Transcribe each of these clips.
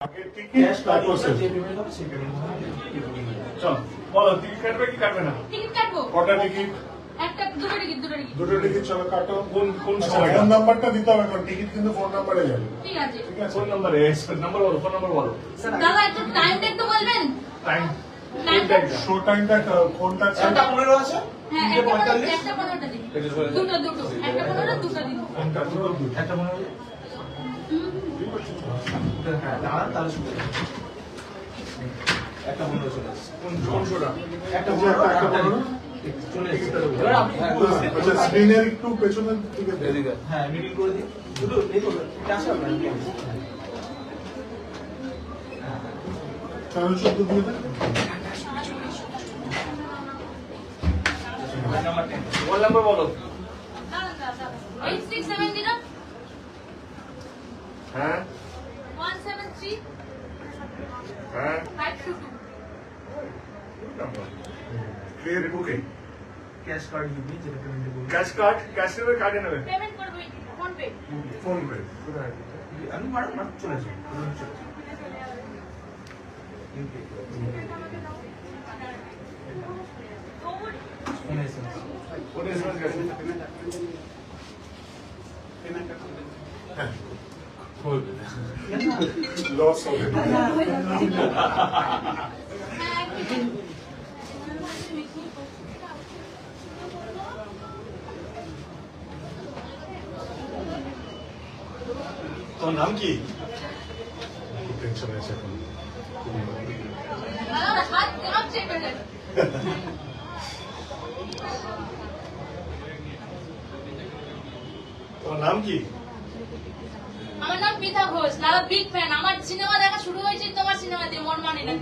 আগে টিকিট তারপর সেলফি চল বলো টিকিট কাটবে কি কাটবে না টিকিট কাটবো কটা টিকিট একটা দুটো টিকিট দুটো টিকিট দুটো টিকিট চলো কাটো কোন কোন ফোন নাম্বারটা দিতে হবে কারণ টিকিট কিন্তু ফোন নাম্বারে যাবে ঠিক আছে ঠিক আছে ফোন নাম্বারে নাম্বার বলো ফোন নাম্বার বলো দাদা একটু টাইমটা একটু বলবেন টাইম টাইমটা শো টাইমটা কোনটা আছে একটা পনেরো আছে হ্যাঁ একটা পনেরো পঁয়তাল্লিশ দিন। দুটো দুটো একটা পনেরো দুটো দিন। কোনটা দুটো দুটো একটা পনেরো হ্যাঁ দাঁড়ান একটা পেছনের। হ্যাঁ মিডিল নাম্বার বলো এইট সিক্স সেভেন জিরো হ্যাঁ? হ্যাঁ? ক্লিয়ার বুকিং ক্যাশ কার্ড দিবি যেটা পেমেন্ট করবেন ক্যাশ কার্ড ক্যাশ নেবে কার্ডে নেবে পেমেন্ট করব ফোন পে ফোন পে আমি ম্যাডাম ম্যাডাম চলে আসবেন ফোনে এসেছে ফোন এসএমএস গেছে। লস এক মিনিট তোর নাম কি? খুব টেনশন আছে এখন তোর নাম কি? আমার নাম পিতা ঘোষ দাদা বিগ ফ্যান আমার সিনেমা দেখা শুরু হয়েছে তোমার সিনেমা দিয়ে মন মানে না।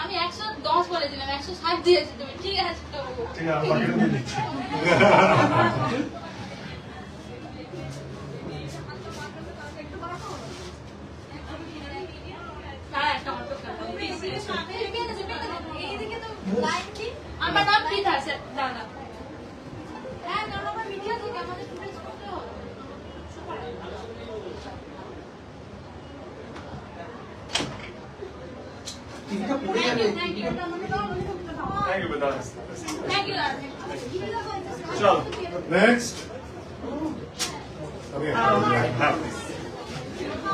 আমি একশো দশ বলেছিলাম একশো ষাট দিয়েছি তুমি। ঠিক আছে তো ঠিক আছে বাকিটা দিয়ে দিচ্ছি হ্যাঁ, একটা অটো আমার নাম পিতা স্যার দাদা হ্যাঁ কারণ আমার মিডিয়া থেকে আমাদের স্টুডেন্টস করতে হবে। টিভিটা পড়ে থ্যাংক গেলে ইউ থ্যাংক থ্যাংক ইউ বেদাস থ্যাংক ইউ চল নেক্সট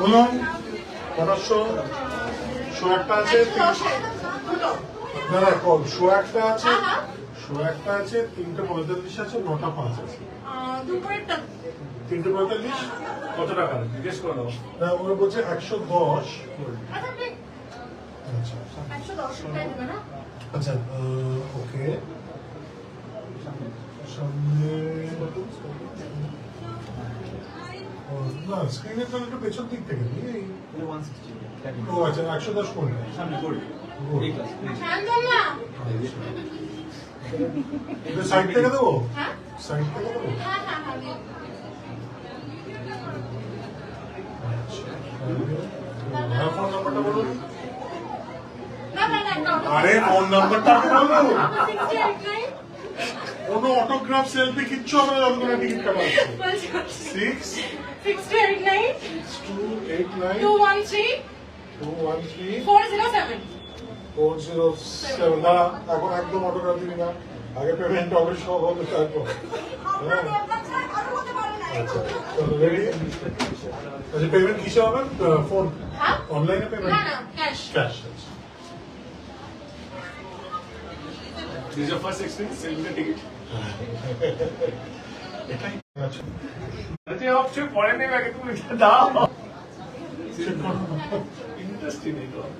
বলুন কটার শো শো আছে না না কল শো একটা আছে শো একটা আছে তিনটে পঁয়তাল্লিশ আছে নটা পাঁচ আছে। দুপুরেরটা। তিনটে পঁয়তাল্লিশ? কত টাকা? জিজ্ঞেস করে দাও না ওরা বলছে একশো দশ আচ্ছা আচ্ছা। না আচ্ছা ওকে। সামনে ও, না স্ক্রিনের তাহলে একটু পেছন দিক থেকে ও আচ্ছা একশো দশ কোনটা সামনে এটা সাইড থেকে দেবো হ্যাঁ সাইড থেকে দেবো হ্যাঁ হ্যাঁ হ্যাঁ ফোন নাম্বারটা বলুন আরে ফোন নাম্বারটা নাইন কোনো অটোগ্রাফ সেলফি কিচ্ছু হবে না যতক্ষণ টিকিট কাটা আছে six sixty eight nine two eight nine two one three two one three four zero seven four zero seven দাঁড়া এখন একদম অটোগ্রাফ দিবি না আগে পেমেন্ট হবে সব হবে তারপর। আচ্ছা রেডি আচ্ছা পেমেন্ট কিসে হবে? ফোন অনলাইনে পেমেন্ট না না ক্যাশ আচ্ছা।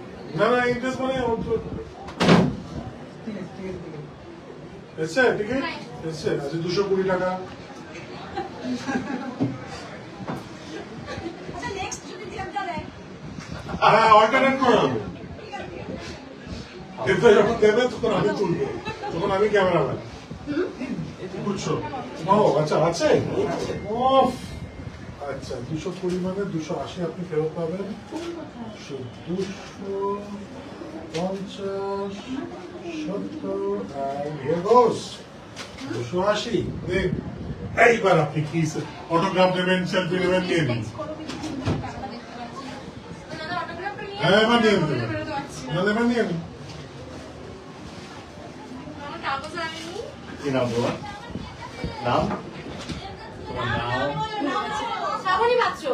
না না ইন্টারেস্ট মানে এসছে? টিকিট? এসছে? আচ্ছা দুশো কুড়ি টাকা। হ্যাঁ অল্টারনেট করে দেবো। কিন্তু যখন দেবে তখন আমি তুলবো। তখন আমি ক্যামেরাম্যান। বুঝছ? ও আচ্ছা আছে? ও আচ্ছা দুশো কুড়ি মানে দুশো আশি আপনি ফেরত পাবেন। দুশো পঞ্চাশ goes. দুশো আশি। এইবার আপনি কি অটোগ্রাফ নেবেন সেলফি নেবেন, নিয়ে হ্যাঁ এবার নিয়ে নাম নাম? তোমার নাম? পাত্র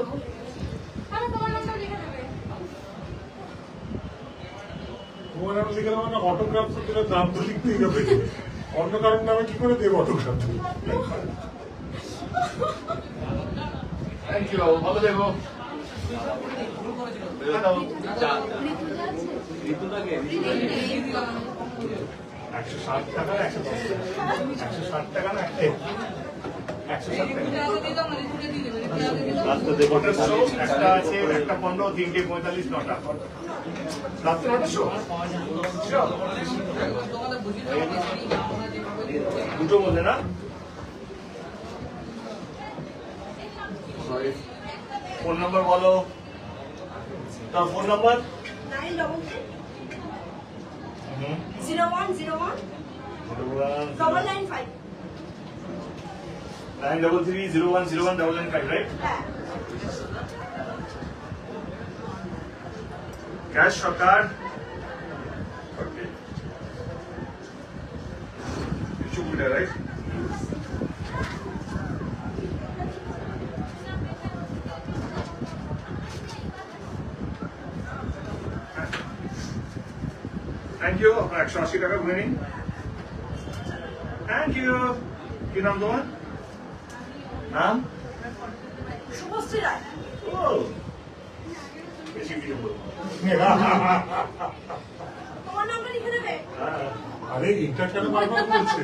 আরে তোমার নামটা লিখে দেবে। তোমার নাম লিখে দেবো না অটোগ্রাফ তো দিলে দাম তো লিখতেই হবে। অন্য কারণ নামে কি করে দেবো অটোগ্রাফ থ্যাংক ইউ ভালো দেখো একশো ষাট টাকা না একশো দশ? টাকা একশো ষাট টাকা না? একটা একশো ষাট টাকা। দেবো একটা আছে একটা তিনটে পঁয়তাল্লিশ নটা। রাত্রে নটার শো? দুটো মধ্যে না? ফোন নাম্বার বলো। তার phone number? nine double three হুম zero one zero nine double three zero one zero one double nine five right Cash or card? Okay. You should there, right? Thank you আপনার একশো আশি টাকা ঘুরে নিন thank you কি নাম তোমার নাম? শুভশ্রী রায় ও বেশি কিছু বলব তোমার নামটা লিখে দেবে? হ্যাঁ। আরে এটা কেন বারবার বলছে?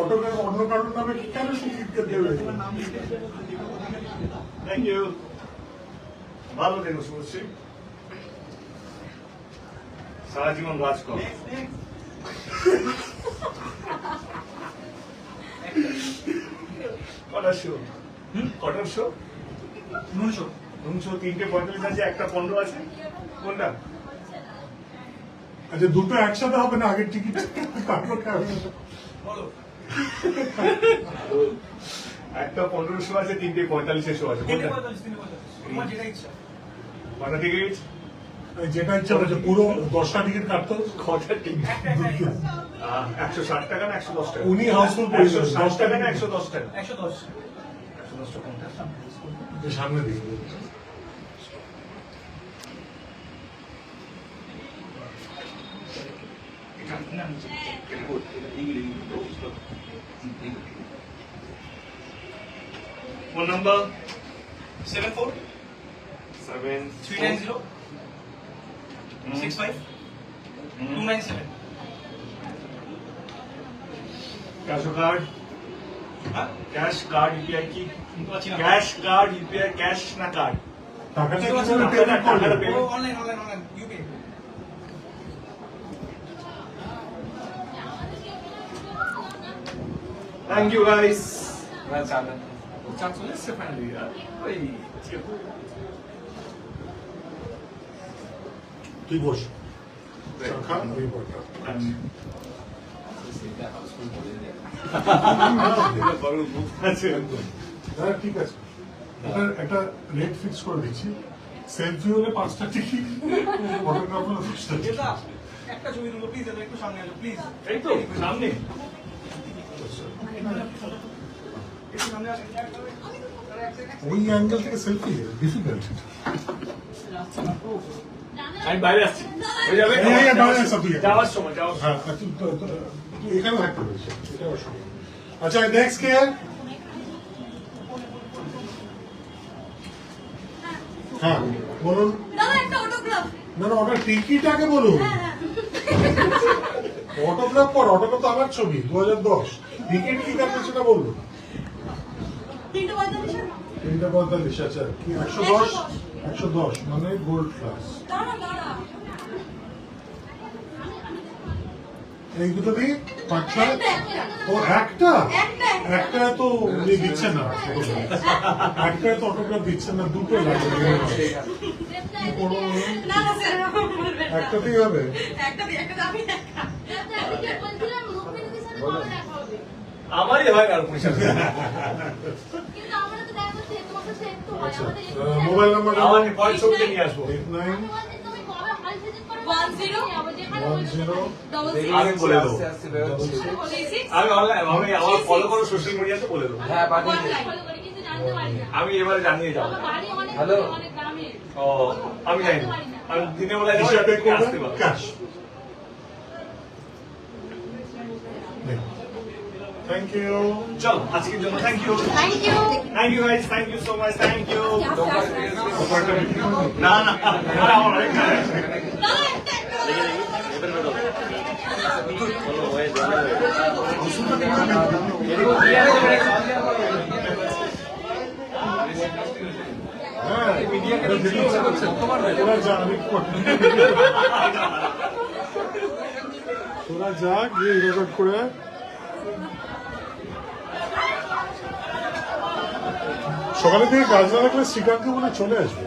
অটোগ্রাফ অন্য কারণ নামে কেন লিখতে দেবে? থ্যাংক ইউ ভালো থেকো শুভশ্রী। সারা জীবন রাজ কর। কটার শো কটার শো নুনশো নুন শো তিনটে পঁয়তাল্লিশ আছে একটা পনেরো আছে। কোনটা? আচ্ছা দুটো একসাথে হবে না আগের টিকিট তারপর বলো। একটা পনেরো শো আছে তিনটে পঁয়তাল্লিশের শো আছে কোনটা? পঁয়তাল্লিশ পঁয়তাল্লিশ। তোমার যেটা ইচ্ছা কটা টিকিট যেটা ইচ্ছা হচ্ছে পুরো দশটা টিকিট কাটতো কটা টিকিট একশো ষাট টাকা না একশো দশ টাকা? উনি হাউসফুল একশো ষাট টাকা না একশো দশ টাকা? একশো দশ। একশো দশ টাকা। সামনে দিকে phone number? Seven four seven three nine zero. Six five two nine seven cash card হ্যাঁ ক্যাশ কার্ড ইউপিআই কি শুনতে পাচ্ছি না ক্যাশ কার্ড ইউপিআই ক্যাশ না কার্ড টাকাটা ঠিক আছে, কীভাবে টাকাটা- payment করবে? টাকাটা payment- online online online UPI thank you guys চার চলে এসছে ফাইনালি ওই তুই বস। হ্যাঁ ঠিক আছে। একটা রেট ফিক্স করে দিচ্ছি। সেলফি হলে পাঁচটা টিকিট ফটোগ্রাফ হলে দশটা টিকিট একটা ছবি তুলো প্লিজ এটা একটু সামনে আসো প্লিজ এই তো সামনে। ওই অ্যাঙ্গেল থেকে সেলফি ডিফিকাল্ট আমি বাইরে আসছি। হয়ে যাবে? আসো তুই। যাওয়ার সময় যাওয়ার সময়। হ্যাঁ থাকতে পারিস। নেই। আচ্ছা নেক্সট কে? হ্যাঁ বলুন। দাদা একটা অটোগ্রাফ না না ওটা টিকিট আগে বলুন। অটোগ্রাফ পর অটোগ্রাফ তো আমার ছবি দু হাজার দশ। টিকিট কি কাটবে সেটা বলুন? তিনটে পঁয়তাল্লিশ তিনটা পঁয়তাল্লিশ আচ্ছা একশো দশ। একশো দশ মানে গোল্ড ক্লাস এই দুটো দিই পাঁচটা ও একটা? একটা তো দিচ্ছে না একটা তো অটোগ্রাফ দিচ্ছে না দুটো লাগবে। একটাতেই হবে? আমারই হয় আর পয়সা আহ, মোবাইল নাম্বারটা আমার পরের ছবিটা নিয়ে আসব। এইট নাইন তুমি কবে হাল ভিজিট করো One zero, আবার যেখানে ওয়ান বলছো জিরো ডবল আমি বলে দেবো আমি অনলাইন আমি আমার ফলো করো সোশ্যাল মিডিয়াতে বলে দেবো। হ্যাঁ। আমি এবারে জানিয়ে যাব। ও আমি জানি না। আমি দিনের বেলায় আসতে পারব। থ্যাংক ইউ চল আজকের জন্য thank you Thank you. Thank you guys thank you so much thank you না না না। হ্যাঁ তোরা যা আমি তোরা যা রেকর্ড করে সকালে থেকে কাজ না রাখলে শ্রীকান্ত মানে চলে আসবে।